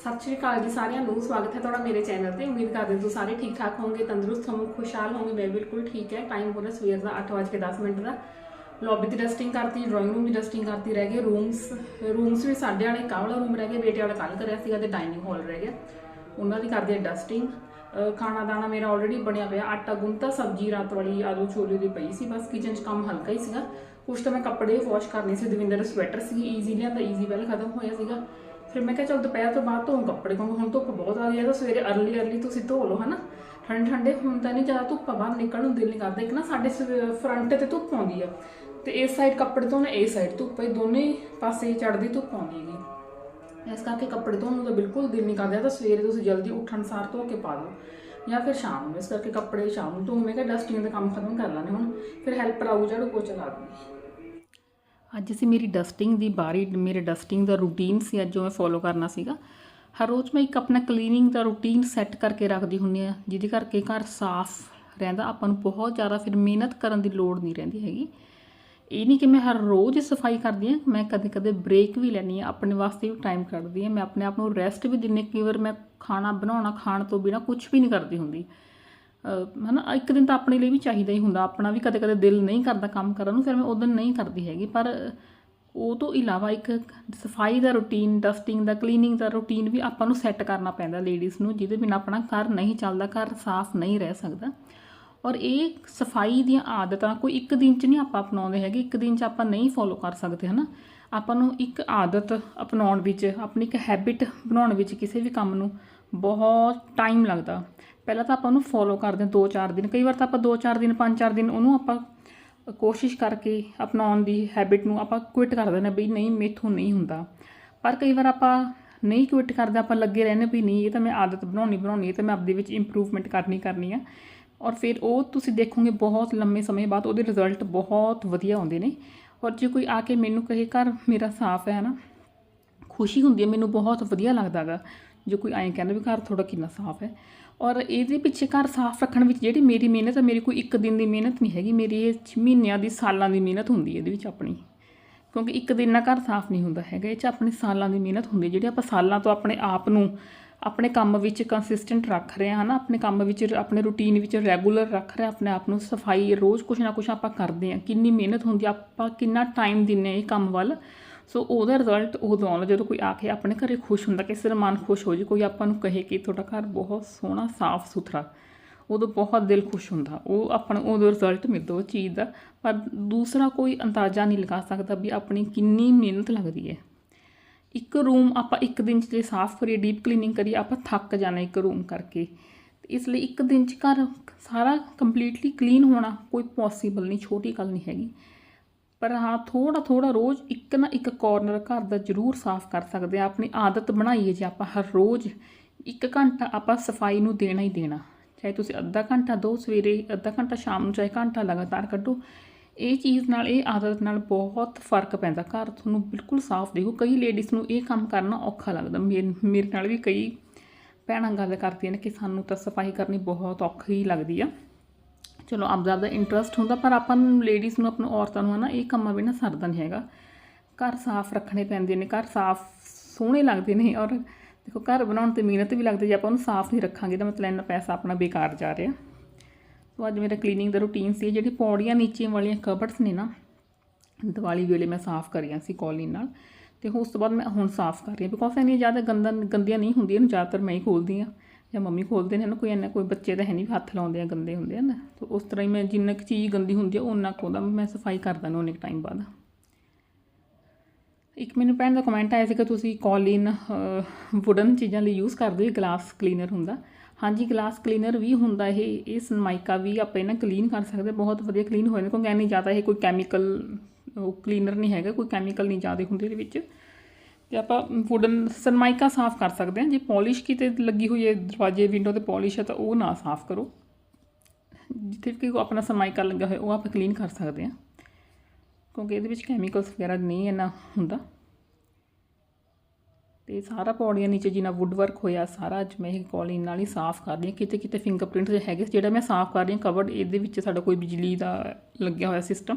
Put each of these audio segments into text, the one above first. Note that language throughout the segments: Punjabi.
ਸਤਿ ਸ਼੍ਰੀ ਅਕਾਲ ਜੀ ਸਾਰਿਆਂ ਨੂੰ, ਸਵਾਗਤ ਹੈ ਤੁਹਾਡਾ ਮੇਰੇ ਚੈਨਲ ਤੇ। ਉਮੀਦ ਕਰਦੇ ਹਾਂ ਤੁਸੀਂ ਸਾਰੇ ਠੀਕ ਠਾਕ ਹੋਵੋਗੇ, ਤੰਦਰੁਸਤ ਹੋਵੋਗੇ, ਖੁਸ਼ਹਾਲ ਹੋਵੋਗੇ। ਮੈਂ ਬਿਲਕੁਲ ਠੀਕ ਹੈ। ਟਾਈਮ ਹੋ ਰਿਹਾ ਸਵੇਰ ਦਾ 8:10 ਮਿੰਟ ਦਾ। ਲੌਬੀ ਦੀ ਡਸਟਿੰਗ ਕਰਤੀ ਡਰਾਇੰਗ ਰੂਮ ਦੀ ਡਸਟਿੰਗ ਕਰਤੀ ਰਹਿ ਗਏ। ਰੂਮਸ ਰੂਮਸ ਵੀ ਸਾਡੇ ਵਾਲੇ ਕਾਹ ਰੂਮ ਰਹਿ ਗਿਆ ਬੇਟੇ ਵਾਲਾ ਕੱਲ ਕਰਿਆ ਸੀਗਾ ਤੇ ਡਾਈਨਿੰਗ ਹਾਲ ਰਹਿ ਗਿਆ। ਉਹਨਾਂ ਦੀ ਕਰਦੇ ਹੈ ਡਸਟਿੰਗ ਖਾਣਾ ਦਾਣਾ ਮੇਰਾ ਆਲਰੇਡੀ ਬਣਿਆ ਪਿਆ। ਆਟਾ ਗੁੰਨਤਾ, ਸਬਜ਼ੀ ਰਾਤ ਵਾਲੀ ਆਲੂ ਛੋਲੇ ਦੀ ਪਈ ਸੀ। ਬਸ ਕਿਚਨ 'ਚ ਕੰਮ ਹਲਕਾ ਹੀ ਸੀਗਾ। ਕੁਛ ਤਾਂ ਮੈਂ ਕੱਪੜੇ ਵਾਸ਼ ਕਰਨੇ ਸੀ। ਦਵਿੰਦਰ ਸਵੈਟਰ ਸੀ ਈਜ਼ੀ ਲਿਆਂਦਾ ਈਜ਼ੀ ਪਹਿਲਾਂ ਖਤਮ ਹੋਇਆ ਸੀਗਾ। ਫਿਰ ਮੈਂ ਕਿਹਾ ਚਲ ਦੁਪਹਿਰ ਤੋਂ ਬਾਅਦ ਧੋਣ ਕੱਪੜੇ, ਕਿਉਂਕਿ ਹੁਣ ਧੁੱਪ ਬਹੁਤ ਆ ਗਈ ਹੈ ਤਾਂ ਸਵੇਰੇ ਅਰਲੀ ਅਰਲੀ ਤੁਸੀਂ ਧੋ ਲਓ, ਹਨਾ? ਠੰਡੇ ਠੰਡੇ ਹੁਣ ਤਾਂ ਨਹੀਂ ਜ਼ਿਆਦਾ ਧੁੱਪਾਂ ਬਾਹਰ ਨਿਕਲਣ ਨੂੰ ਦਿਲ ਨਹੀਂ ਕਰਦਾ। ਇੱਕ ਨਾ ਸਾਡੇ ਫਰੰਟ ਤੇ ਧੁੱਪ ਆਉਂਦੀ ਆ, ਤੇ ਇਸ ਸਾਈਡ ਕੱਪੜੇ ਧੋਣ ਇਸ ਸਾਈਡ ਧੁੱਪ ਹੈ ਦੋਨੇ ਪਾਸੇ ਚੜਦੀ ਧੁੱਪ ਆਉਂਦੀ ਹੈਗੀ। ਇਸ ਕਰਕੇ ਕੱਪੜੇ ਧੋਣ ਨੂੰ ਤਾਂ ਬਿਲਕੁਲ ਦਿਲ ਨਹੀਂ ਕਰਦਾ ਤਾਂ ਸਵੇਰੇ ਤੁਸੀਂ ਜਲਦੀ ਉੱਠਣ ਸਾਰ ਧੋ ਕੇ ਪਾ ਦਿਓ, ਜਾਂ ਫਿਰ ਸ਼ਾਮ ਨੂੰ। ਇਸ ਕਰਕੇ ਕੱਪੜੇ ਸ਼ਾਮ ਨੂੰ ਧੋ, ਮੈਂ ਕਿਹਾ ਡਸਟਿੰਗ ਦਾ ਕੰਮ ਖਤਮ ਕਰ ਲਾਂਗੇ ਹੁਣ, ਫਿਰ ਹੈਲਪਰ ਆਊ, ਝਾੜੂ ਪੋਚਾ ਲਾ ਦੂੰਗੀ ਅੱਜ ਅਸੀਂ ਮੇਰੀ ਡਸਟਿੰਗ ਦੀ ਬਾਰੀ, ਮੇਰੇ ਡਸਟਿੰਗ ਦਾ ਰੂਟੀਨ ਸੀ, ਅੱਜ ਜੋ ਮੈਂ ਫੋਲੋ ਕਰਨਾ ਸੀਗਾ। ਹਰ ਰੋਜ਼ ਮੈਂ ਇੱਕ ਆਪਣਾ ਕਲੀਨਿੰਗ ਦਾ ਰੂਟੀਨ ਸੈੱਟ ਕਰਕੇ ਰੱਖਦੀ ਹੁੰਦੀ ਆ ਜਿਹਦੇ ਕਰਕੇ ਘਰ ਸਾਫ਼ ਰਹਿੰਦਾ, ਆਪਾਂ ਨੂੰ ਬਹੁਤ ਜ਼ਿਆਦਾ ਫਿਰ ਮਿਹਨਤ ਕਰਨ ਦੀ ਲੋੜ ਨਹੀਂ ਰਹਿੰਦੀ ਹੈਗੀ। ਇਹ ਨਹੀਂ ਕਿ ਮੈਂ ਹਰ ਰੋਜ਼ ਸਫ਼ਾਈ ਕਰਦੀ ਹਾਂ, ਮੈਂ ਕਦੇ-ਕਦੇ ਬ੍ਰੇਕ ਵੀ ਲੈਣੀ ਆ ਆਪਣੇ ਵਾਸਤੇ ਵੀ ਟਾਈਮ ਕੱਢਦੀ ਹਾਂ, ਮੈਂ ਆਪਣੇ ਆਪ ਨੂੰ ਰੈਸਟ ਵੀ ਦਿੰਨੇ ਕਈ ਵਾਰ ਮੈਂ ਖਾਣਾ ਬਣਾਉਣਾ, ਖਾਣ ਤੋਂ ਬਿਨਾ ਕੁਝ ਵੀ ਨਹੀਂ ਕਰਦੀ ਹੁੰਦੀ। ਹਨਾ, ਇੱਕ ਦਿਨ ਤਾਂ ਆਪਣੇ ਲਈ ਵੀ ਚਾਹੀਦਾ ਹੀ ਹੁੰਦਾ, ਆਪਣਾ ਵੀ ਕਦੇ-ਕਦੇ ਦਿਲ ਨਹੀਂ ਕਰਦਾ ਕੰਮ ਕਰਨ ਨੂੰ, ਫਿਰ ਮੈਂ ਉਦੋਂ ਨਹੀਂ ਕਰਦੀ ਹੈਗੀ, ਪਰ ਉਹ ਤੋਂ ਇਲਾਵਾ ਇੱਕ ਸਫ਼ਾਈ ਦਾ ਰੂਟੀਨ, ਡਸਟਿੰਗ ਦਾ, ਕਲੀਨਿੰਗ ਦਾ ਰੂਟੀਨ ਵੀ ਆਪਾਂ ਨੂੰ ਸੈੱਟ ਕਰਨਾ ਪੈਂਦਾ ਲੇਡੀਜ਼ ਨੂੰ, ਜਿਹਦੇ ਬਿਨਾਂ ਆਪਣਾ ਘਰ ਨਹੀਂ ਚੱਲਦਾ, ਘਰ ਸਾਫ਼ ਨਹੀਂ ਰਹਿ ਸਕਦਾ। ਔਰ ਇਹ ਸਫ਼ਾਈ ਦੀਆਂ ਆਦਤਾਂ ਕੋਈ ਇੱਕ ਦਿਨ 'ਚ ਨਹੀਂ ਆਪਾਂ ਅਪਣਾਉਂਦੇ ਹੈਗੇ, ਇੱਕ ਦਿਨ 'ਚ ਆਪਾਂ ਨਹੀਂ ਫੋਲੋ ਕਰ ਸਕਦੇ, ਹਨਾ। ਆਪਾਂ ਨੂੰ ਇੱਕ ਆਦਤ ਅਪਣਾਉਣ ਵਿੱਚ, ਆਪਣੀ ਇੱਕ ਹੈਬਿਟ ਬਣਾਉਣ ਵਿੱਚ ਕਿਸੇ ਵੀ ਕੰਮ ਨੂੰ ਬਹੁਤ ਟਾਈਮ ਲੱਗਦਾ। ਪਹਿਲਾਂ ਤਾਂ ਆਪਾਂ ਉਹਨੂੰ ਫੋਲੋ ਕਰਦੇ ਹਾਂ 2-4 ਦਿਨ। ਕਈ ਵਾਰ ਤਾਂ ਆਪਾਂ 2-4 ਦਿਨ 5-4 ਦਿਨ ਉਹਨੂੰ ਆਪਾਂ ਕੋਸ਼ਿਸ਼ ਕਰਕੇ ਅਪਣਾਉਣ ਦੀ ਹੈਬਿਟ ਨੂੰ ਆਪਾਂ ਕੁਇਟ ਕਰ ਦਿੰਦੇ ਹਾਂ ਵੀ ਨਹੀਂ, ਮੇਥੋਂ ਨਹੀਂ ਹੁੰਦਾ। ਪਰ ਕਈ ਵਾਰ ਆਪਾਂ ਨਹੀਂ ਕੁਇਟ ਕਰਦੇ, ਆਪਾਂ ਲੱਗੇ ਰਹਿੰਦੇ ਵੀ ਨਹੀਂ, ਇਹ ਤਾਂ ਮੈਂ ਆਦਤ ਬਣਾਉਣੀ ਬਣਾਉਣੀ ਹੈ ਤੇ ਮੈਂ ਆਪਦੇ ਵਿੱਚ ਇੰਪਰੂਵਮੈਂਟ ਕਰਨੀ ਕਰਨੀ ਆ। ਔਰ ਫਿਰ ਉਹ ਤੁਸੀਂ ਦੇਖੋਗੇ ਬਹੁਤ ਲੰਮੇ ਸਮੇਂ ਬਾਅਦ ਉਹਦੇ ਰਿਜ਼ਲਟ ਬਹੁਤ ਵਧੀਆ ਆਉਂਦੇ ਨੇ। ਔਰ ਜੇ ਕੋਈ ਆ ਕੇ ਮੈਨੂੰ ਕਹੇ, ਘਰ ਮੇਰਾ ਸਾਫ਼ ਹੈ ਨਾ ਖੁਸ਼ੀ ਹੁੰਦੀ ਹੈ, ਮੈਨੂੰ ਬਹੁਤ ਵਧੀਆ ਲੱਗਦਾਗਾ ਜੋ ਕੋਈ ਐਂ ਕਹਿੰਦਾ ਵੀ ਘਰ ਥੋੜਾ ਕਿੰਨਾ ਸਾਫ਼ ਹੈ। ਔਰ ਇਹਦੇ ਪਿੱਛੇ ਘਰ ਸਾਫ਼ ਰੱਖਣ ਵਿੱਚ ਜਿਹੜੀ ਮੇਰੀ ਮਿਹਨਤ ਹੈ ਮੇਰੀ ਕੋਈ ਇੱਕ ਦਿਨ ਦੀ ਮਿਹਨਤ ਨਹੀਂ ਹੈਗੀ, ਮੇਰੀ ਇਹ ਮਹੀਨਿਆਂ ਦੀ, ਸਾਲਾਂ ਦੀ ਮਿਹਨਤ ਹੁੰਦੀ ਹੈ ਇਹਦੇ ਵਿੱਚ ਆਪਣੀ। ਕਿਉਂਕਿ ਇੱਕ ਦਿਨ ਨਾਲ ਘਰ ਸਾਫ਼ ਨਹੀਂ ਹੁੰਦਾ ਹੈਗਾ, ਇਹ 'ਚ ਆਪਣੀ ਸਾਲਾਂ ਦੀ ਮਿਹਨਤ ਹੁੰਦੀ ਜਿਹੜੀ ਆਪਾਂ ਸਾਲਾਂ ਤੋਂ ਆਪਣੇ ਆਪ ਨੂੰ, ਆਪਣੇ ਕੰਮ ਵਿੱਚ ਕੰਸਿਸਟੈਂਟ ਰੱਖ ਰਹੇ ਹਾਂ ਨਾ, ਆਪਣੇ ਕੰਮ ਵਿੱਚ, ਆਪਣੇ ਰੂਟੀਨ ਵਿੱਚ ਰੈਗੂਲਰ ਰੱਖ ਰਹੇ ਆਪਣੇ ਆਪ ਨੂੰ ਸਫ਼ਾਈ ਰੋਜ਼ ਕੁਛ ਨਾ ਕੁਛ ਆਪਾਂ ਕਰਦੇ ਹਾਂ। ਕਿੰਨੀ ਮਿਹਨਤ ਹੁੰਦੀ ਆਪਾਂ ਕਿੰਨਾ ਟਾਈਮ ਦਿੰਨੇ ਆ ਇਹ ਕੰਮ ਵੱਲ। ਸੋ ਉਹਦਾ ਰਿਜ਼ਲਟ ਉਦੋਂ ਆਉਂਦਾ ਜਦੋਂ ਕੋਈ ਆ ਕੇ ਆਪਣੇ ਘਰੇ ਖੁਸ਼ ਹੁੰਦਾ, ਕਿਸੇ ਦਾ ਮਨ ਖੁਸ਼ ਹੋ ਜੇ, ਕੋਈ ਆਪਾਂ ਨੂੰ ਕਹੇ ਕਿ ਤੁਹਾਡਾ ਘਰ ਬਹੁਤ ਸੋਹਣਾ, ਸਾਫ਼ ਸੁਥਰਾ, ਉਦੋਂ ਬਹੁਤ ਦਿਲ ਖੁਸ਼ ਹੁੰਦਾ। ਉਹ ਆਪਣਾ ਉਦੋਂ ਰਿਜ਼ਲਟ ਮਿਲਦਾ ਉਹ ਚੀਜ਼ ਦਾ। ਪਰ ਦੂਸਰਾ ਕੋਈ ਅੰਦਾਜ਼ਾ ਨਹੀਂ ਲਗਾ ਸਕਦਾ ਵੀ ਆਪਣੀ ਕਿੰਨੀ ਮਿਹਨਤ ਲੱਗਦੀ ਹੈ। ਇੱਕ ਰੂਮ ਆਪਾਂ ਇੱਕ ਦਿਨ 'ਚ ਜੇ ਸਾਫ਼ ਕਰੀਏ ਡੀਪ ਕਲੀਨਿੰਗ ਕਰੀਏ, ਆਪਾਂ ਥੱਕ ਜਾਣਾ ਇੱਕ ਰੂਮ ਕਰਕੇ। ਤੇ ਇਸ ਲਈ ਇੱਕ ਦਿਨ 'ਚ ਘਰ ਸਾਰਾ ਕੰਪਲੀਟਲੀ ਕਲੀਨ ਹੋਣਾ ਕੋਈ ਪੋਸੀਬਲ ਨਹੀਂ, ਛੋਟੀ ਗੱਲ ਨਹੀਂ ਹੈਗੀ। ਪਰ ਹਾਂ ਥੋੜਾ ਥੋੜਾ ਰੋਜ਼ ਇੱਕ ਨਾ ਇੱਕ ਕਾਰਨਰ ਘਰ ਦਾ ਜ਼ਰੂਰ ਸਾਫ਼ ਕਰ ਸਕਦੇ ਆ ਆਪਣੀ ਆਦਤ ਬਣਾਈਏ ਜੇ ਆਪਾਂ ਹਰ ਰੋਜ਼ ਇੱਕ ਘੰਟਾ ਆਪਾਂ ਸਫ਼ਾਈ ਨੂੰ ਦੇਣਾ ਹੀ ਦੇਣਾ। ਚਾਹੇ ਤੁਸੀਂ ਅੱਧਾ ਘੰਟਾ ਦੋ ਸਵੇਰੇ, ਅੱਧਾ ਘੰਟਾ ਸ਼ਾਮ ਨੂੰ, ਚਾਹੇ ਘੰਟਾ ਲਗਾਤਾਰ ਕੱਢੋ, ਇਹ ਚੀਜ਼ ਨਾਲ, ਇਹ ਆਦਤ ਨਾਲ ਬਹੁਤ ਫ਼ਰਕ ਪੈਂਦਾ। ਘਰ ਤੁਹਾਨੂੰ ਬਿਲਕੁਲ ਸਾਫ਼ ਦੇਖੋ, ਕਈ ਲੇਡੀਜ਼ ਨੂੰ ਇਹ ਕੰਮ ਕਰਨਾ ਔਖਾ ਲੱਗਦਾ। ਮੇਰੇ ਮੇਰੇ ਨਾਲ ਵੀ ਕਈ ਭੈਣਾਂ ਗੱਲ ਕਰਦੀਆਂ ਨੇ ਕਿ ਸਾਨੂੰ ਤਾਂ ਸਫ਼ਾਈ ਕਰਨੀ ਬਹੁਤ ਔਖੀ ਲੱਗਦੀ ਆ। ਚਲੋ ਆਪਦਾ ਆਪਦਾ ਇੰਟਰਸਟ ਹੁੰਦਾ, ਪਰ ਆਪਾਂ ਨੂੰ ਲੇਡੀਜ਼ ਨੂੰ, ਆਪਣੀ ਔਰਤਾਂ ਨੂੰ ਹਨਾ ਇਹ ਕੰਮਾਂ ਬਿਨਾਂ ਸਰਦਾ ਨਹੀਂ ਹੈਗਾ। ਘਰ ਸਾਫ਼ ਰੱਖਣੇ ਪੈਂਦੇ ਨੇ, ਘਰ ਸਾਫ਼ ਸੋਹਣੇ ਲੱਗਦੇ ਨੇ ਔਰ ਦੇਖੋ ਘਰ ਬਣਾਉਣ ਤੇ ਮਿਹਨਤ ਵੀ ਲੱਗਦੀ ਜੇ ਆਪਾਂ ਉਹਨੂੰ ਸਾਫ਼ ਨਹੀਂ ਰੱਖਾਂਗੇ ਤਾਂ ਮਤਲਬ ਇੰਨਾ ਪੈਸਾ ਆਪਣਾ ਬੇਕਾਰ ਜਾ ਰਿਹਾ। ਸੋ ਅੱਜ ਮੇਰਾ ਕਲੀਨਿੰਗ ਦਾ ਰੂਟੀਨ ਸੀ, ਜਿਹੜੀ ਪੌੜੀਆਂ ਨੀਚੇ ਵਾਲੀਆਂ ਕਬਰਡਸ ਨੇ ਨਾ, ਦੀਵਾਲੀ ਵੇਲੇ ਮੈਂ ਸਾਫ਼ ਕਰੀਆਂ ਸੀ ਕੌਲੀਨ ਨਾਲ। ਤੇ ਉਸ ਤੋਂ ਬਾਅਦ ਮੈਂ ਹੁਣ ਸਾਫ਼ ਕਰ ਰਹੀ ਹਾਂ ਬਿਕੋਜ਼ ਇੰਨੀ ਜ਼ਿਆਦਾ ਗੰਦਾ, ਗੰਦੀਆਂ ਨਹੀਂ ਹੁੰਦੀਆਂ, ਇਹਨੂੰ ਜ਼ਿਆਦਾਤਰ ਮੈਂ ਹੀ ਖੋਲਦੀ ਹਾਂ। ਜਾਂ ਮੰਮੀ ਖੋਲਦੇ ਨੇ ਨਾ, ਕੋਈ ਇੰਨਾ, ਕੋਈ ਬੱਚੇ ਤਾਂ ਹੈ ਨਹੀਂ ਵੀ ਹੱਥ ਲਾਉਂਦੇ ਆ, ਗੰਦੇ ਹੁੰਦੇ ਆ ਨਾ। ਤੇ ਉਸ ਤਰ੍ਹਾਂ ਹੀ ਮੈਂ ਜਿੰਨਾ ਕੁ ਚੀਜ਼ ਗੰਦੀ ਹੁੰਦੀ ਆ ਉਹਨਾਂ ਕੁ ਉਹਦਾ ਮੈਂ ਸਫ਼ਾਈ ਕਰ ਦਿੰਦਾ ਉਹਨੇ ਟਾਈਮ ਬਾਅਦ। ਇੱਕ ਮੈਨੂੰ ਭੈਣ ਦਾ ਕਮੈਂਟ ਆਇਆ ਸੀ ਕਿ ਤੁਸੀਂ ਕੌਲਿਨ ਵੁਡਨ ਚੀਜ਼ਾਂ ਲਈ ਯੂਜ਼ ਕਰਦੇ ਹੋ ਗਲਾਸ ਕਲੀਨਰ ਹੁੰਦਾ। ਹਾਂਜੀ ਗਲਾਸ ਕਲੀਨਰ ਵੀ ਹੁੰਦਾ ਇਹ ਇਹ ਸਨਮਾਈਕਾ ਵੀ ਆਪਾਂ ਇਹਨਾਂ ਕਲੀਨ ਕਰ ਸਕਦੇ, ਬਹੁਤ ਵਧੀਆ ਕਲੀਨ ਹੋ ਜਾਂਦਾ, ਕਿਉਂਕਿ ਐਨੀ ਜ਼ਿਆਦਾ ਇਹ ਕੋਈ ਕੈਮੀਕਲ ਕਲੀਨਰ ਨਹੀਂ ਹੈਗਾ, ਕੋਈ ਕੈਮੀਕਲ ਨਹੀਂ ਜ਼ਿਆਦਾ ਹੁੰਦੇ ਇਹਦੇ ਵਿੱਚ। ਤੇ ਆਪਾਂ ਵੁਡਨ ਸਨਮਾਈਕਾ ਸਾਫ਼ ਕਰ ਸਕਦੇ ਹਾਂ। ਜੇ ਪਾਲਿਸ਼ ਕਿਤੇ ਲੱਗੀ ਹੋਈ ਹੈ, ਦਰਵਾਜ਼ੇ ਵਿੰਡੋ ਤੇ ਪਾਲਿਸ਼ ਹੈ ਤਾਂ ਉਹ ਨਾ ਸਾਫ਼ ਕਰੋ। ਜਿੱਥੇ ਵੀ ਕੋਈ ਆਪਣਾ ਸਨਮਾਈਕਾ ਲੱਗਾ ਹੋਇਆ, ਉਹ ਆਪਾਂ ਕਲੀਨ ਕਰ ਸਕਦੇ ਹਾਂ। ਕਿਉਂਕਿ ਇਹਦੇ ਵਿੱਚ ਕੈਮੀਕਲਸ ਵਗੈਰਾ ਨਹੀਂ ਇੰਨਾ ਹੁੰਦਾ। ਤੇ ਸਾਰਾ ਪੌੜੀਆਂ ਨੀਚੇ ਜਿੰਨਾ ਵੁੱਡ ਵਰਕ ਹੋਇਆ, ਸਾਰਾ ਅੱਜ ਮੈਂ ਇਹ ਕੌਲੀਨ ਨਾਲ ਹੀ ਸਾਫ਼ ਕਰ ਰਹੀ ਹਾਂ। ਕਿਤੇ ਕਿਤੇ ਫਿੰਗਰਪ੍ਰਿੰਟ ਜੇ ਹੈਗੇ, ਜਿਹੜਾ ਮੈਂ ਸਾਫ਼ ਕਰ ਰਹੀ ਹਾਂ ਕਵਰਡ ਇਹਦੇ ਵਿੱਚ ਸਾਡਾ ਕੋਈ ਬਿਜਲੀ ਦਾ ਲੱਗਿਆ ਹੋਇਆ ਸਿਸਟਮ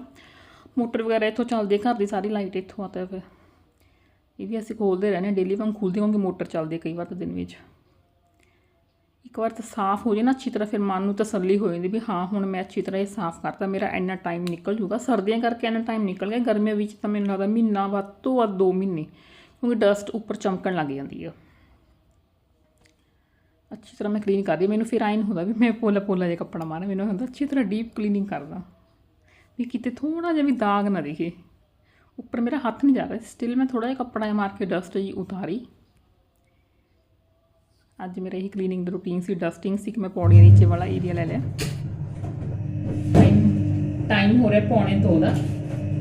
ਮੋਟਰ ਵਗੈਰਾ ਇੱਥੋਂ ਚੱਲਦੀ ਘਰ ਦੀ ਸਾਰੀ ਲਾਈਟ ਇੱਥੋਂ ਆ ਤਾਂ ਫਿਰ ਇਹ ਵੀ ਅਸੀਂ ਖੋਲਦੇ ਰਹਿੰਦੇ ਹਾਂ ਡੇਲੀ ਵਾਂਗ ਖੋਲਦੇ ਹੋਵਾਂਗੇ ਮੋਟਰ ਚੱਲਦੀ ਕਈ ਵਾਰ ਤਾਂ ਦਿਨ ਵਿੱਚ। ਇੱਕ ਵਾਰ ਤਾਂ ਸਾਫ਼ ਹੋ ਜੇ ਨਾ, ਅੱਛੀ ਤਰ੍ਹਾਂ ਫਿਰ ਮਨ ਨੂੰ ਤਸੱਲੀ ਹੋ ਜਾਂਦੀ ਵੀ ਹਾਂ, ਹੁਣ ਮੈਂ ਅੱਛੀ ਤਰ੍ਹਾਂ ਇਹ ਸਾਫ਼ ਕਰਤਾ, ਮੇਰਾ ਇੰਨਾ ਟਾਈਮ ਨਿਕਲ ਜੂਗਾ ਸਰਦੀਆਂ ਕਰਕੇ ਇੰਨਾ ਟਾਈਮ ਨਿਕਲ ਗਿਆ, ਗਰਮੀਆਂ ਵਿੱਚ ਤਾਂ ਮੈਨੂੰ ਲੱਗਦਾ ਮਹੀਨਾ ਵੱਧ ਤੋਂ ਵੱਧ 2 ਮਹੀਨੇ, ਕਿਉਂਕਿ ਡਸਟ ਉੱਪਰ ਚਮਕਣ ਲੱਗ ਜਾਂਦੀ ਆ। ਅੱਛੀ ਤਰ੍ਹਾਂ ਮੈਂ ਕਲੀਨ ਕਰਦੀ ਮੈਨੂੰ ਫਿਰ ਆਇਨ ਹੁੰਦਾ ਵੀ ਮੈਂ ਪੋਲਾ ਪੋਲਾ ਜਿਹਾ ਕੱਪੜਾ ਮਾਰਾਂ, ਮੈਨੂੰ ਹੁੰਦਾ ਅੱਛੀ ਤਰ੍ਹਾਂ ਡੀਪ ਕਲੀਨਿੰਗ ਕਰਦਾ। ਵੀ ਕਿਤੇ ਥੋੜਾ ਜਿਹਾ ਵੀ ਦਾਗ ਨਾ ਦਿਖੇ। ਉੱਪਰ ਮੇਰਾ ਹੱਥ ਨਹੀਂ ਜਾ ਰਿਹਾ ਸਟਿਲ ਮੈਂ ਥੋੜਾ ਜਿਹਾ ਕੱਪੜਾ ਮਾਰ ਕੇ ਡਸਟ ਜੀ ਉਤਾਰੀ। ਅੱਜ ਮੇਰਾ ਇਹ ਕਲੀਨਿੰਗ ਦਾ ਰੂਟੀਨ ਸੀ। ਡਸਟਿੰਗ ਸੀ ਕਿ ਮੈਂ ਪੌੜੀਆਂ ਨੀਚੇ ਵਾਲਾ ਏਰੀਆ ਲੈ ਲਿਆ। ਟਾਈਮ ਹੋ ਰਿਹਾ ਪੌਣੇ ਦੋ ਦਾ।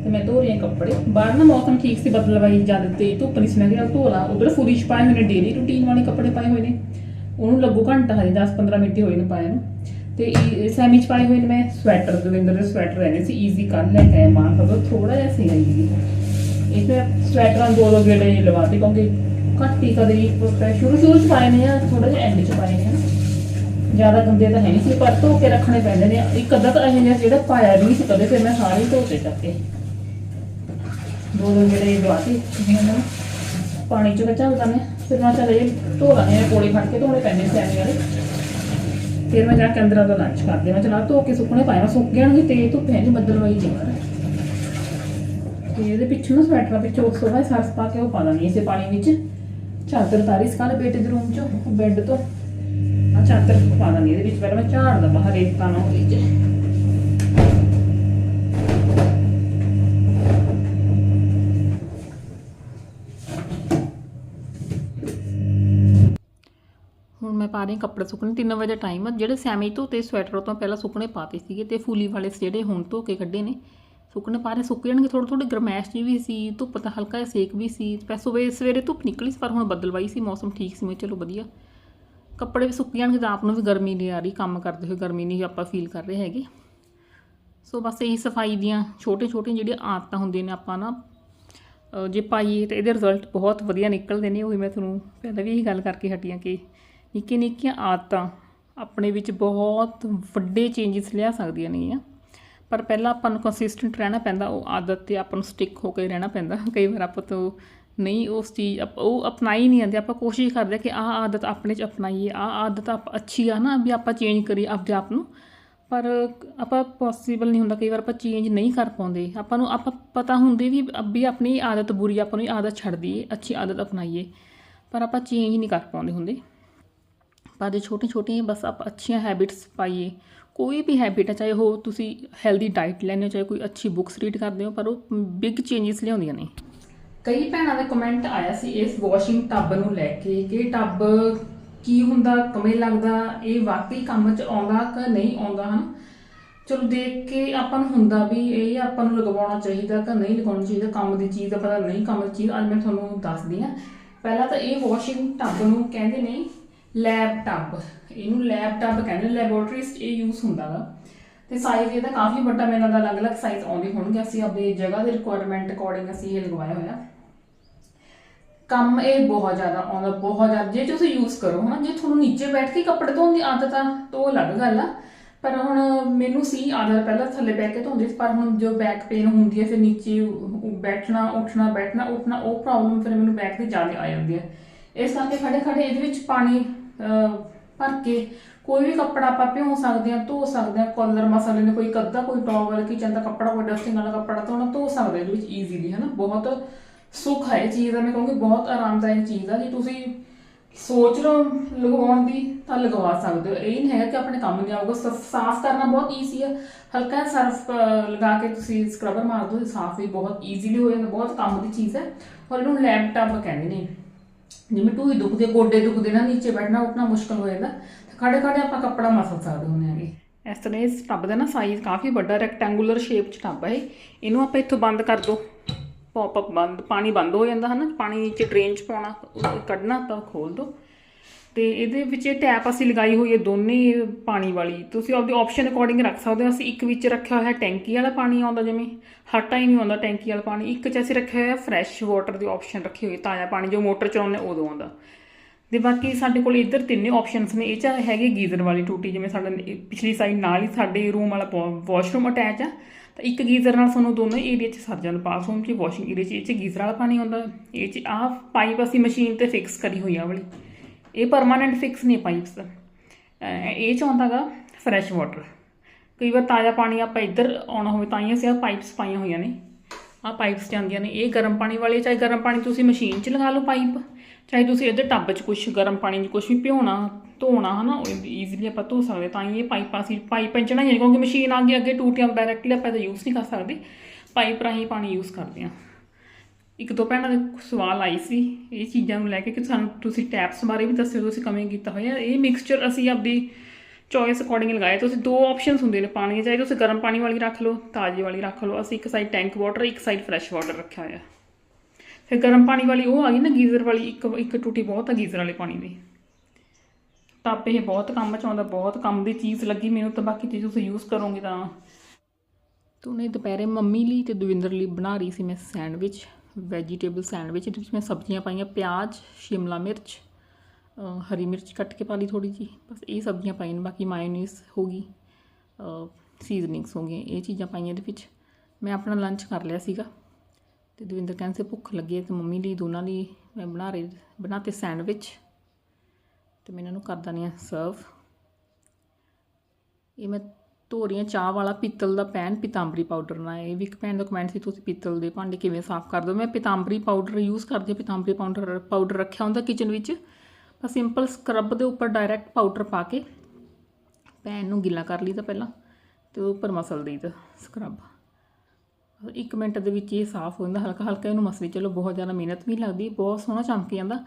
ਤੇ ਮੈਂ ਧੋ ਰਹੀ ਹਾਂ ਕੱਪੜੇ। ਬਾਹਰ ਨਾ ਮੌਸਮ ਠੀਕ ਸੀ, ਬਦਲ ਬਦਲਵਾਈ ਜਦ ਤੇ ਧੁੱਪ ਨਹੀਂ ਸੀ। ਮੈਂ ਕਿਹਾ ਧੋ ਲਾ। ਉਧਰ ਫੁਰੀ ਚ ਪਾਏ ਹੋਏ ਨੇ ਡੇਲੀ ਰੂਟੀਨ ਵਾਲੇ ਕੱਪੜੇ ਪਾਏ ਹੋਏ ਨੇ। ਉਹਨੂੰ ਲੱਗੂ ਘੰਟਾ ਹਜੇ 10-15 ਮਿੰਟ ਹੀ ਹੋਏ ਨੇ ਪਾਏ ਨੂੰ। ਤੇ ਸੈਮੀ ਚ ਪਾਏ ਹੋਏ ਨੇ, ਮੈਂ ਸਵੈਟਰ, ਦਵਿੰਦਰ ਦੇ ਸਵੈਟਰ ਰਹਿੰਦੇ ਸੀ ਈਜ਼ੀ ਕਰ ਲੈ ਕੇ ਮਾਂ ਕਦੋਂ ਥੋੜਾ ਜਿਹਾ ਸੀ ਈਜ਼ੀ ਇਹ ਤੇ ਸਵੈਟਰਾਂ ਦੋ ਦੋ ਗੇੜੇ ਲਵਾਤੇ, ਕਿਉਂਕਿ ਘੱਟ ਹੀ ਕਦੇ ਸ਼ੁਰੂ ਸ਼ੁਰੂ ਚ ਪਾਏ ਨੇ ਆ ਥੋੜਾ ਜਿਹਾ ਐਂਡ ਚ ਪਾਏ ਨੇ, ਹਨਾ? ਜ਼ਿਆਦਾ ਗੰਦੇ ਤਾਂ ਹੈ ਨਹੀਂ ਸੀ, ਪਰ ਧੋ ਕੇ ਰੱਖਣੇ ਪੈਂਦੇ ਨੇ। ਇੱਕ ਅੱਧਾ ਤਾਂ ਇਹ ਜਿਹਾ ਜਿਹੜਾ ਪਾਇਆ ਵੀ ਨਹੀਂ ਸੀ ਕਦੇ, ਫਿਰ ਮੈਂ ਸਾਰੇ ਹੀ ਧੋਤੇ ਚੱਕੇ। ਦੋ ਦੋ ਜਿਹੜੇ ਲਵਾਤੇ ਇਹਨਾਂ ਨੂੰ। ਪਾਣੀ ਚ ਚੱਲਦਾ ਨੇ, ਫਿਰ ਮੈਂ ਚੱਲ ਧੋ ਲਾਂਗੇ ਇਹ ਕੋਲੇ ਫੜ ਕੇ ਧੋਣੇ ਪੈਂਦੇ ਸੈਮੀ ਵਾਲੇ। ਫਿਰ ਮੈਂ ਜਾ ਕੇ ਅੰਦਰ ਦਾ ਲੰਚ ਕਰਦੇ ਮੈਂ ਚਲਾ ਧੋ ਕੇ ਸੁੱਕਣੇ ਪਾਇਆ ਸੁੱਕ ਜਾਣਗੇ ਤੇ ਧੁੱਪੇ ਜੀ ਬੱਦਲ ਵਈ ਜਿਵੇਂ ਤੇ ਇਹਦੇ ਪਿੱਛੇ ਨਾ ਸਵੈਟਰ ਪਿੱਛੇ ਉਸ ਤੋਂ ਬਾਅਦ ਸਰਫ ਪਾ ਕੇ ਉਹ ਪਾ ਦਾਂਗੀ ਇਸੇ ਪਾਣੀ ਵਿੱਚ। ਚਾਦਰ ਤਾਰੀ ਇਸ ਬੇਟੇ ਦੇ ਰੂਮ ਚੋਂ, ਬੈੱਡ ਤੋਂ। ਆ ਚਾਦਰ ਪਾ ਦਾਂਗੀ ਇਹਦੇ ਵਿੱਚ। ਪਹਿਲਾਂ ਮੈਂ ਝਾੜਦਾ ਬਾਹਰ ਰੇਤਾ ਨਾ ਹੋਵੇ ਚ ਪਾ ਰਹੀ ਕੱਪੜੇ ਸੁੱਕਣੇ 3 ਵਜੇ ਟਾਈਮ ਆ। ਜਿਹੜੇ ਸੈਮੀ ਧੋਤੇ ਸਵੈਟਰ ਤੋਂ ਪਹਿਲਾਂ ਸੁੱਕਣੇ ਪਾਤੇ ਸੀਗੇ ਤੇ ਫੂਲੀ ਵਾਲੇ ਜਿਹੜੇ ਹੁਣ ਧੋ ਕੇ ਕੱਢੇ ਨੇ। ਸੁੱਕਣੇ ਪਾ ਰਹੇ, ਸੁੱਕ ਜਾਣਗੇ ਥੋੜੇ ਥੋੜੇ ਗਰਮੈਸ਼ ਜੀ ਵੀ ਸੀ, ਧੁੱਪ ਤਾਂ ਹਲਕਾ ਜਿਹਾ ਸੇਕ ਵੀ ਸੀ। ਪਰ ਸਵੇਰੇ ਸਵੇਰੇ ਧੁੱਪ ਨਿਕਲੀ ਸੀ, ਪਰ ਹੁਣ ਬੱਦਲਵਾਈ ਸੀ, ਮੌਸਮ ਠੀਕ ਸੀ, ਮੈਂ ਚਲੋ ਵਧੀਆ। ਕੱਪੜੇ ਵੀ ਸੁੱਕ ਜਾਣਗੇ ਤਾਂ ਆਪ ਨੂੰ ਵੀ ਗਰਮੀ ਨਹੀਂ ਆ ਰਹੀ, ਕੰਮ ਕਰਦੇ ਹੋਏ ਗਰਮੀ ਨਹੀਂ ਆਪਾਂ ਫੀਲ ਕਰ ਰਹੇ ਹੈਗੇ। ਸੋ ਬਸ ਇਹੀ ਸਫ਼ਾਈ ਦੀਆਂ ਛੋਟੇ ਛੋਟੀਆਂ ਜਿਹੜੀਆਂ ਆਦਤਾਂ ਹੁੰਦੀਆਂ ਨੇ ਆਪਾਂ ਨਾ ਜੇ ਪਾਈਏ ਤਾਂ ਇਹਦੇ ਰਿਜ਼ਲਟ ਬਹੁਤ ਵਧੀਆ ਨਿਕਲਦੇ ਨੇ, ਉਹੀ ਮੈਂ ਤੁਹਾਨੂੰ ਪਹਿਲਾਂ ਵੀ ਇਹੀ ਗੱਲ ਕਰਕੇ ਹਟੀਆਂ ਕਿ ਨਿੱਕੀਆਂ ਨਿੱਕੀਆਂ ਆਦਤਾਂ ਆਪਣੇ ਵਿੱਚ ਬਹੁਤ ਵੱਡੇ ਚੇਂਜਸ ਲਿਆ ਸਕਦੀਆਂ ਨੇ ਆ ਪਰ ਪਹਿਲਾਂ ਆਪਾਂ ਨੂੰ ਕੰਸਿਸਟੈਂਟ ਰਹਿਣਾ ਪੈਂਦਾ, ਉਹ ਆਦਤ ਤੇ ਆਪਾਂ ਨੂੰ ਸਟਿਕ ਹੋ ਕੇ ਰਹਿਣਾ ਪੈਂਦਾ। ਕਈ ਵਾਰ ਆਪਾਂ ਤੋਂ ਨਹੀਂ ਉਸ ਚੀਜ਼ ਆਪ- ਉਹ ਅਪਣਾਈ ਨਹੀਂ ਜਾਂਦੇ। ਆਪਾਂ ਕੋਸ਼ਿਸ਼ ਕਰਦੇ ਕਿ ਆਹ ਆਦਤ ਆਪਣੇ 'ਚ ਅਪਣਾਈਏ, ਆਹ ਆਦਤ ਆਪ ਅੱਛੀ ਆ ਨਾ ਵੀ ਆਪਾਂ ਚੇਂਜ ਕਰੀਏ ਆਪਦੇ ਆਪ ਨੂੰ। ਪਰ ਆਪਾਂ ਪੋਸੀਬਲ ਨਹੀਂ ਹੁੰਦਾ, ਕਈ ਵਾਰ ਆਪਾਂ ਚੇਂਜ ਨਹੀਂ ਕਰ ਪਾਉਂਦੇ। ਆਪਾਂ ਨੂੰ, ਆਪਾਂ ਪਤਾ ਹੁੰਦੀ ਵੀ ਵੀ ਆਪਣੀ ਆਦਤ ਬੁਰੀ ਆਪਾਂ ਨੂੰ ਆਦਤ ਛੱਡ ਦਈਏ, ਅੱਛੀ ਆਦਤ ਅਪਣਾਈਏ। ਪਰ ਆਪਾਂ ਚੇਂਜ ਨਹੀਂ ਕਰ ਪਾਉਂਦੇ ਹੁੰਦੇ। ਪਰ ਜੇ ਛੋਟੇ ਛੋਟੀਆਂ ਬਸ ਆਪਾਂ ਅੱਛੀਆਂ ਹੈਬਿਟਸ ਪਾਈਏ, ਕੋਈ ਵੀ ਹੈਬਿਟ ਹੈ ਚਾਹੇ ਉਹ ਤੁਸੀਂ ਹੈਲਦੀ ਡਾਈਟ ਲੈਂਦੇ ਹੋ, ਚਾਹੇ ਕੋਈ ਅੱਛੀ ਬੁੱਕਸ ਰੀਡ ਕਰਦੇ ਹੋ, ਪਰ ਉਹ ਬਿਗ ਚੇਂਜਸ ਲਿਆਉਂਦੀਆਂ ਨੇ। ਕਈ ਭੈਣਾਂ ਦਾ ਕਮੈਂਟ ਆਇਆ ਸੀ ਇਸ ਵਾਸ਼ਿੰਗ ਟੱਬ ਨੂੰ ਲੈ ਕੇ ਕਿ ਟੱਬ ਕੀ ਹੁੰਦਾ, ਕਿਵੇਂ ਲੱਗਦਾ, ਇਹ ਵਾਕਈ ਕੰਮ 'ਚ ਆਉਂਦਾ ਕਿ ਨਹੀਂ ਆਉਂਦਾ, ਹਨ? ਚਲੋ ਦੇਖ ਕੇ ਆਪਾਂ ਨੂੰ ਹੁੰਦਾ ਵੀ ਇਹ ਆਪਾਂ ਨੂੰ ਲਗਵਾਉਣਾ ਚਾਹੀਦਾ ਕਿ ਨਹੀਂ ਲਗਾਉਣਾ ਚਾਹੀਦਾ, ਕੰਮ ਦੀ ਚੀਜ਼ ਦਾ ਪਤਾ ਨਹੀਂ ਕੰਮ ਦੀ ਚੀਜ਼, ਅੱਜ ਮੈਂ ਤੁਹਾਨੂੰ ਦੱਸਦੀ ਹਾਂ। ਪਹਿਲਾਂ ਤਾਂ ਇਹ ਵਾਸ਼ਿੰਗ ਟੱਬ ਨੂੰ ਕਹਿੰਦੇ ਨੇ ਲੈਪਟਾਪ ਇਹਨੂੰ ਲੈਪਟਾਪ ਕਹਿੰਦੇ ਨੇ 'ਚ ਇਹ ਯੂਜ਼ ਹੁੰਦਾ ਵਾ। ਤੇ ਸਾਈਜ਼ ਇਹਦਾ ਕਾਫੀ ਵੱਡਾ, ਮੈਨੂੰ ਦਾ ਅਲੱਗ-ਅਲੱਗ ਸਾਈਜ਼ ਆਉਂਦੇ ਹੋਣਗੇ। ਅਸੀਂ ਆਪਣੀ ਜਗ੍ਹਾ ਦੇ ਰਿਕੁਆਇਰਮੈਂਟ ਅਕੋਰਡਿੰਗ ਅਸੀਂ ਇਹ ਲਗਵਾਇਆ ਹੋਇਆ। ਕੰਮ ਇਹ ਬਹੁਤ ਜ਼ਿਆਦਾ ਆਉਂਦਾ, ਬਹੁਤ ਜ਼ਿਆਦਾ। ਜੇ ਤੁਸੀਂ ਯੂਜ਼ ਕਰੋ, ਹਨਾ, ਜੇ ਤੁਹਾਨੂੰ ਨੀਚੇ ਬੈਠ ਕੇ ਕੱਪੜੇ ਧੋਣ ਦੀ ਆਦਤ ਆ, ਤਾਂ ਉਹ ਅਲੱਗ ਗੱਲ ਆ। ਪਰ ਹੁਣ ਮੈਨੂੰ ਸੀ ਆਦਤ ਪਹਿਲਾਂ ਥੱਲੇ ਬੈਠ ਕੇ ਧੋਂਦੀ ਸੀ, ਪਰ ਹੁਣ ਜੋ ਬੈਕ ਪੇਨ ਹੁੰਦੀ ਹੈ ਫਿਰ ਨੀਚੇ ਬੈਠਣਾ, ਉੱਠਣਾ ਬੈਠਣਾ, ਉੱਠਣਾ, ਉਹ ਪ੍ਰੋਬਲਮ ਫਿਰ ਮੈਨੂੰ ਬੈਕ ਤੇ ਜ਼ਿਆਦਾ ਆ ਜਾਂਦੀ ਹੈ ਇਸ ਕਰਕੇ ਖੜੇ ਖੜੇ ਇਹਦੇ ਵਿੱਚ ਪਾਣੀ ਭਰ ਕੇ ਕੋਈ ਵੀ ਕੱਪੜਾ ਆਪਾਂ ਭਿਉਂ ਸਕਦੇ ਹਾਂ, ਧੋ ਸਕਦੇ ਹਾਂ ਕਲਰ ਮਸਾਲੇ ਨੇ ਕੋਈ ਕੱਦਾ, ਕੋਈ ਟਾਵਲ ਕਿਚਨ ਦਾ ਕੱਪੜਾ, ਕੋਈ ਡਸਟਿੰਗ ਵਾਲਾ ਕੱਪੜਾ ਧੋਣਾ ਧੋ ਸਕਦੇ ਇਹਦੇ ਵਿੱਚ ਈਜ਼ੀਲੀ ਹੈ ਨਾ ਬਹੁਤ ਸੁੱਖ ਹੈ ਇਹ ਚੀਜ਼ ਦਾ, ਮੈਂ ਕਹੂੰਗੀ ਬਹੁਤ ਆਰਾਮਦਾਇਕ ਚੀਜ਼ ਆ। ਜੇ ਤੁਸੀਂ ਸੋਚ ਲਓ ਲਗਵਾਉਣ ਦੀ, ਤਾਂ ਲਗਵਾ ਸਕਦੇ ਹੋ। ਇਹ ਨਹੀਂ ਹੈਗਾ ਕਿ ਆਪਣੇ ਕੰਮ ਨਹੀਂ ਆਊਗਾ। ਸਾਫ਼ ਕਰਨਾ ਬਹੁਤ ਈਜ਼ੀ ਹੈ ਹਲਕਾ ਸਰਫ ਲਗਾ ਕੇ ਤੁਸੀਂ ਸਕਰਬਰ ਮਾਰ ਦਿਓ ਸਾਫ਼ ਵੀ ਬਹੁਤ ਈਜ਼ੀਲੀ ਹੋ ਜਾਂਦਾ, ਬਹੁਤ ਕੰਮ ਦੀ ਚੀਜ਼ ਹੈ ਔਰ ਇਹਨੂੰ ਲੈਪਟਾਪ ਕਹਿੰਦੇ ਨੇ। ਜਿਵੇਂ ਟੂਈ ਦੁਖਦੇ ਗੋਡੇ ਦੁਖਦੇ ਨਾ ਨੀਚੇ ਬੈਠਣਾ ਉੱਠਣਾ ਮੁਸ਼ਕਲ ਹੋ ਜਾਂਦਾ ਤੇ ਖੜੇ ਖੜੇ ਆਪਾਂ ਕੱਪੜਾ ਮਸਲ ਸਕਦੇ ਹੁੰਦੇ ਆਂਗੇ ਇਸ ਤਰ੍ਹਾਂ ਇਸ ਟੱਬ ਦਾ ਨਾ ਸਾਈਜ਼ ਕਾਫੀ ਵੱਡਾ ਰੈਕਟੈਂਗੂਲਰ ਸ਼ੇਪ ਚ ਟੱਬ ਹੈ ਇਹਨੂੰ ਆਪਾਂ ਇੱਥੋਂ ਬੰਦ ਕਰ ਦੋ। ਪੌਪ ਅਪ ਬੰਦ, ਪਾਣੀ ਬੰਦ ਹੋ ਜਾਂਦਾ ਹੈ ਨਾ ਪਾਣੀ ਨੀਚੇ ਡਰੇਨ ਚ ਪਾਉਣਾ ਉਹ ਕੱਢਣਾ ਤਾਂ ਖੋਲ ਦੋ। ਤੇ ਇਹਦੇ ਵਿੱਚ ਇਹ ਟੈਪ ਅਸੀਂ ਲਗਾਈ ਹੋਈ ਹੈ ਦੋਨੇ ਪਾਣੀ ਵਾਲੀ। ਤੁਸੀਂ ਆਪਦੀ ਆਪਸ਼ਨ ਅਕੋਰਡਿੰਗ ਰੱਖ ਸਕਦੇ ਹੋ। ਅਸੀਂ ਇੱਕ ਵਿੱਚ ਰੱਖਿਆ ਹੋਇਆ ਟੈਂਕੀ ਵਾਲਾ ਪਾਣੀ ਆਉਂਦਾ ਜਿਵੇਂ ਹਰ ਟਾਈਮ ਹੀ ਆਉਂਦਾ ਟੈਂਕੀ ਵਾਲਾ ਪਾਣੀ। ਇੱਕ ਚ ਅਸੀਂ ਰੱਖਿਆ ਹੋਇਆ ਫਰੈਸ਼ ਵਾਟਰ ਦੀ ਆਪਸ਼ਨ ਰੱਖੀ ਹੋਈ ਹੈ, ਤਾਜ਼ਾ ਪਾਣੀ ਜੋ ਮੋਟਰ ਚਲਾਉਂਦੇ ਉਦੋਂ ਆਉਂਦਾ। ਤੇ ਬਾਕੀ ਸਾਡੇ ਕੋਲ ਇੱਧਰ ਤਿੰਨੇ ਆਪਸ਼ਨਸ ਨੇ। ਇਹ ਚ ਹੈਗੇ ਗੀਜ਼ਰ ਵਾਲੀ ਟੂਟੀ ਜਿਵੇਂ ਸਾਡਾ ਪਿਛਲੀ ਸਾਈਡ ਨਾਲ ਹੀ ਸਾਡੇ ਰੂਮ ਵਾਲਾ ਵਾਸ਼ਰੂਮ ਅਟੈਚ ਆ। ਤਾਂ ਇੱਕ ਗੀਜ਼ਰ ਨਾਲ ਸਾਨੂੰ ਦੋਨੋਂ ਏਰੀਆ 'ਚ ਸਰ ਜਾਂਦਾ ਬਾਥਰੂਮ 'ਚ ਵਾਸ਼ਿੰਗ ਏਰੀਆ 'ਚ ਇਹ 'ਚ ਗੀਜ਼ਰ ਵਾਲਾ ਪਾਣੀ ਆਉਂਦਾ। ਇਹ 'ਚ ਆਹ ਪਾਈਪ ਅਸੀਂ ਮਸ਼ੀਨ ਤੇ ਫਿਕਸ ਕਰੀ ਹੋਈ ਆ ਵਾਲੀ। ਇਹ ਪਰਮਾਨੈਂਟ ਫਿਕਸ ਨਹੀਂ ਪਾਈਪਸ ਇਹ 'ਚ ਆਉਂਦਾਗਾ ਫਰੈਸ਼ ਵਾਟਰ ਕਈ ਵਾਰ ਤਾਜ਼ਾ ਪਾਣੀ ਆਪਾਂ ਇੱਧਰ ਆਉਣਾ ਹੋਵੇ ਤਾਂ ਹੀ ਅਸੀਂ ਆਹ ਪਾਈਪਸ ਪਾਈਆਂ ਹੋਈਆਂ ਨੇ। ਆਹ ਪਾਈਪਸ ਜਾਂਦੀਆਂ ਨੇ। ਇਹ ਗਰਮ ਪਾਣੀ ਵਾਲੀ ਚਾਹੇ ਗਰਮ ਪਾਣੀ ਤੁਸੀਂ ਮਸ਼ੀਨ 'ਚ ਲਗਾ ਲਓ ਪਾਈਪ ਚਾਹੇ ਤੁਸੀਂ ਇੱਧਰ ਟੱਬ 'ਚ ਕੁਝ ਗਰਮ ਪਾਣੀ 'ਚ ਕੁਝ ਵੀ ਭਿਉਣਾ, ਧੋਣਾ, ਹਨਾ ਈਜ਼ੀਲੀ ਆਪਾਂ ਧੋ ਸਕਦੇ ਤਾਂ ਹੀ ਇਹ ਪਾਈਪਾਂ ਅਸੀਂ ਪਾਈਪਾਂ 'ਚ ਨਾ, ਕਿਉਂਕਿ ਮਸ਼ੀਨ ਆ ਗਈ ਅੱਗੇ ਟੂਟੀਆਂ ਡਾਇਰੈਕਟਲੀ ਆਪਾਂ ਇਹਦਾ ਯੂਜ਼ ਨਹੀਂ ਕਰ ਸਕਦੇ। ਪਾਈਪ ਰਾਹੀਂ ਪਾਣੀ ਯੂਜ਼ ਕਰਦੇ ਹਾਂ। ਇੱਕ ਦੋ ਭੈਣਾਂ ਦੇ ਸਵਾਲ ਆਈ ਸੀ, ਇਹ ਚੀਜ਼ਾਂ ਨੂੰ ਲੈ ਕੇ ਕਿ ਸਾਨੂੰ ਤੁਸੀਂ ਟੈਪਸ ਬਾਰੇ ਵੀ ਦੱਸਿਓ, ਤੁਸੀਂ ਕਮੈਂਟ ਕੀਤਾ ਹੋਇਆ। ਇਹ ਮਿਕਸਚਰ ਅਸੀਂ ਆਪਦੀ ਚੋਇਸ ਅਕੋਰਡਿੰਗ ਲਗਾਏ। ਤੁਸੀਂ ਦੋ ਆਪਸ਼ਨਸ ਹੁੰਦੇ ਨੇ, ਪਾਣੀ ਦੇ ਚਾਹੇ ਤੁਸੀਂ ਗਰਮ ਪਾਣੀ ਵਾਲੀ ਰੱਖ ਲਓ, ਤਾਜ਼ੀ ਵਾਲੀ ਰੱਖ ਲਓ। ਅਸੀਂ ਇੱਕ ਸਾਈਡ ਟੈਂਕ ਵਾਟਰ ਇੱਕ ਸਾਈਡ ਫਰੈਸ਼ ਵਾਟਰ ਰੱਖਿਆ ਹੋਇਆ। ਫਿਰ ਗਰਮ ਪਾਣੀ ਵਾਲੀ ਉਹ ਆ ਗਈ ਨਾ, ਗੀਜ਼ਰ ਵਾਲੀ, ਇੱਕ ਇੱਕ ਟੂਟੀ ਬਹੁਤ ਆ ਗੀਜ਼ਰ ਵਾਲੇ ਪਾਣੀ ਦੀ। ਤਾਂ ਇਹ ਬਹੁਤ ਕੰਮ ਚ ਆਉਂਦਾ ਬਹੁਤ ਕੰਮ ਦੀ ਚੀਜ਼ ਲੱਗੀ ਮੈਨੂੰ ਤਾਂ, ਬਾਕੀ ਚੀਜ਼ ਤੁਸੀਂ ਯੂਜ਼ ਕਰੋਗੇ ਤਾਂ। ਤੁਨੇ ਦੁਪਹਿਰੇ ਮੰਮੀ ਲਈ ਤੇ ਦਵਿੰਦਰ ਲਈ ਬਣਾ ਰਹੀ ਸੀ ਮੈਂ ਸੈਂਡਵਿਚ। ਵੈਜੀਟੇਬਲ ਸੈਂਡਵਿਚ, ਇਹਦੇ ਵਿੱਚ ਮੈਂ ਸਬਜ਼ੀਆਂ ਪਾਈਆਂ, ਪਿਆਜ਼, ਸ਼ਿਮਲਾ ਮਿਰਚ ਹਰੀ ਮਿਰਚ ਕੱਟ ਕੇ ਪਾ ਲਈ ਥੋੜੀ ਜੀ ਬਸ ਇਹ ਸਬਜ਼ੀਆਂ ਪਾਈਆਂ ਨੇ, ਬਾਕੀ ਮਾਇਓਨੀਜ਼ ਹੋ ਗਈ ਸੀਜ਼ਨਿੰਗਸ ਹੋ ਗਈਆਂ, ਇਹ ਚੀਜ਼ਾਂ ਪਾਈਆਂ ਇਹਦੇ ਵਿੱਚ। ਮੈਂ ਆਪਣਾ ਲੰਚ ਕਰ ਲਿਆ ਸੀਗਾ ਤੇ ਦਵਿੰਦਰ ਕਹਿੰਦੇ ਸੀ ਭੁੱਖ ਲੱਗੀ ਹੈ ਤੇ ਮੰਮੀ ਲਈ, ਦੋਨਾਂ ਲਈ ਮੈਂ ਬਣਾ ਰਹੀ ਬਣਾਤੇ ਸੈਂਡਵਿਚ ਤੇ ਮੈਂ ਇਹਨਾਂ ਨੂੰ ਕਰ ਦਿੰਦੀ ਹਾਂ ਸਰਵ। ਇਹ ਮੈਂ ਧੋ ਰਹੀ ਹਾਂ ਚਾਹ ਵਾਲਾ ਪਿੱਤਲ ਦਾ ਪੈਨ, ਪਿਤਾੰਬਰੀ ਪਾਊਡਰ ਨਾਲ। ਇਹ ਵੀ ਇੱਕ ਭੈਣ ਦਾ ਕਮੈਂਟ ਸੀ, ਤੁਸੀਂ ਪਿੱਤਲ ਦੇ ਭਾਂਡੇ ਕਿਵੇਂ ਸਾਫ਼ ਕਰਦੇ ਹੋ ਮੈਂ ਪਿਤਾੰਬਰੀ ਪਾਊਡਰ ਯੂਜ਼ ਕਰਦੀ ਹਾਂ, ਪਿਤਾੰਬਰੀ ਪਾਊਡਰ ਪਾਊਡਰ ਰੱਖਿਆ ਹੁੰਦਾ ਕਿਚਨ ਵਿੱਚ। ਬਸ ਸਿੰਪਲ ਸਕਰਬ ਦੇ ਉੱਪਰ ਡਾਇਰੈਕਟ ਪਾਊਡਰ ਪਾ ਕੇ ਪੈਨ ਨੂੰ ਗਿੱਲਾ ਕਰ ਲਈਦਾ ਪਹਿਲਾਂ ਤੇ ਉਹ ਉੱਪਰ ਮਸਲ ਦੇਈਦਾ ਸਕਰਬ ਇੱਕ ਮਿੰਟ ਦੇ ਵਿੱਚ ਇਹ ਸਾਫ਼ ਹੋ ਜਾਂਦਾ ਹਲਕਾ ਹਲਕਾ ਇਹਨੂੰ ਮਸਲੀ। ਚਲੋ, ਬਹੁਤ ਜ਼ਿਆਦਾ ਮਿਹਨਤ ਵੀ ਲੱਗਦੀ, ਬਹੁਤ ਸੋਹਣਾ ਚਮਕ ਜਾਂਦਾ।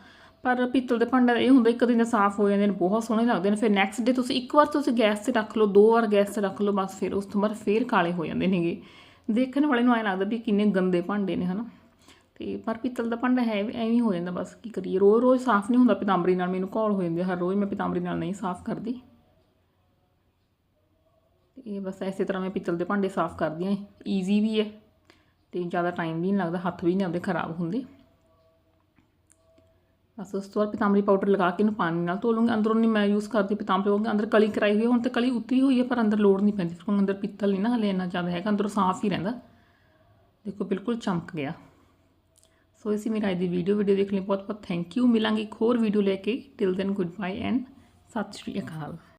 ਪਰ ਪਿੱਤਲ ਦੇ ਭਾਂਡਾ ਇਹ ਹੁੰਦਾ, ਇੱਕ ਦਿਨ ਸਾਫ਼ ਹੋ ਜਾਂਦੇ ਨੇ, ਬਹੁਤ ਸੋਹਣੇ ਲੱਗਦੇ ਨੇ। ਫਿਰ ਨੈਕਸਟ ਡੇ ਤੁਸੀਂ ਇੱਕ ਵਾਰ ਤੁਸੀਂ ਗੈਸ ਤੇ ਰੱਖ ਲਓ, ਦੋ ਵਾਰ ਗੈਸ ਤੇ ਰੱਖ ਲਓ, ਬਸ ਫਿਰ ਉਸ ਤੋਂ ਬਾਅਦ ਫੇਰ ਕਾਲੇ ਹੋ ਜਾਂਦੇ ਨੇਗੇ। ਦੇਖਣ ਵਾਲੇ ਨੂੰ ਐਂ ਲੱਗਦਾ ਵੀ ਕਿੰਨੇ ਗੰਦੇ ਭਾਂਡੇ ਨੇ, ਹਨਾ? ਤੇ ਪਰ ਪਿੱਤਲ ਦਾ ਭਾਂਡਾ ਹੈ, ਐਵੇਂ ਹੀ ਹੋ ਜਾਂਦਾ, ਬਸ ਕੀ ਕਰੀਏ? ਰੋਜ਼ ਰੋਜ਼ ਸਾਫ਼ ਨਹੀਂ ਹੁੰਦਾ ਪਿਤਾੰਬਰੀ ਨਾਲ, ਮੈਨੂੰ ਘੋਲ ਹੋ ਜਾਂਦੀ ਹਰ ਰੋਜ਼ ਮੈਂ ਪਿਤਾੰਬਰੀ ਨਾਲ ਨਹੀਂ ਸਾਫ਼ ਕਰਦੀ। ਤੇ ਇਹ ਬਸ ਐਸੇ ਤਰ੍ਹਾਂ ਮੈਂ ਪਿੱਤਲ ਦੇ ਭਾਂਡੇ ਸਾਫ਼ ਕਰਦੀ ਹਾਂ ਈਜ਼ੀ ਵੀ ਹੈ, ਤੇ ਜ਼ਿਆਦਾ ਟਾਈਮ ਵੀ ਨਹੀਂ ਲੱਗਦਾ, ਹੱਥ ਵੀ ਨਹੀਂ ਆਉਂਦੇ ਖਰਾਬ ਹੁੰਦੇ। ਬਸ ਉਸ ਤੋਂ ਬਾਅਦ ਪਿਤਾੰਬਰੀ ਪਾਊਡਰ ਲਗਾ ਕੇ ਇਹਨੂੰ ਪਾਣੀ ਨਾਲ ਧੋ ਲੂੰਗੀ ਅੰਦਰੋਂ ਨਹੀਂ ਮੈਂ ਯੂਜ਼ ਕਰਦੀ ਪਿਤਾੰਬਰੀ ਕਿਉਂਕਿ ਅੰਦਰ ਕਲੀ ਕਰਾਈ ਹੋਈ ਹੈ ਹੁਣ ਤੇ ਕਲੀ ਉਤਰੀ ਹੋਈ ਹੈ ਪਰ ਅੰਦਰ ਲੋੜ ਨਹੀਂ ਪੈਂਦੀ। ਫਿਰ ਅੰਦਰ ਪਿੱਤਲ ਨਹੀਂ ਨਾ, ਹਲੇ ਇੰਨਾ ਜ਼ਿਆਦਾ ਹੈਗਾ, ਅੰਦਰੋਂ ਸਾਫ਼ ਹੀ ਰਹਿੰਦਾ। ਦੇਖੋ, ਬਿਲਕੁਲ ਚਮਕ ਗਿਆ। ਸੋ ਇਸੀ ਮੇਰੀ ਅੱਜ ਦੀ ਵੀਡੀਓ ਵੀਡੀਓ ਦੇਖ ਲਈ ਬਹੁਤ ਬਹੁਤ ਥੈਂਕ ਯੂ ਮਿਲਾਂਗੇ ਇੱਕ ਹੋਰ ਵੀਡੀਓ ਲੈ ਕੇ। Till then good bye and ਸਤਿ ਸ਼੍ਰੀ ਅਕਾਲ।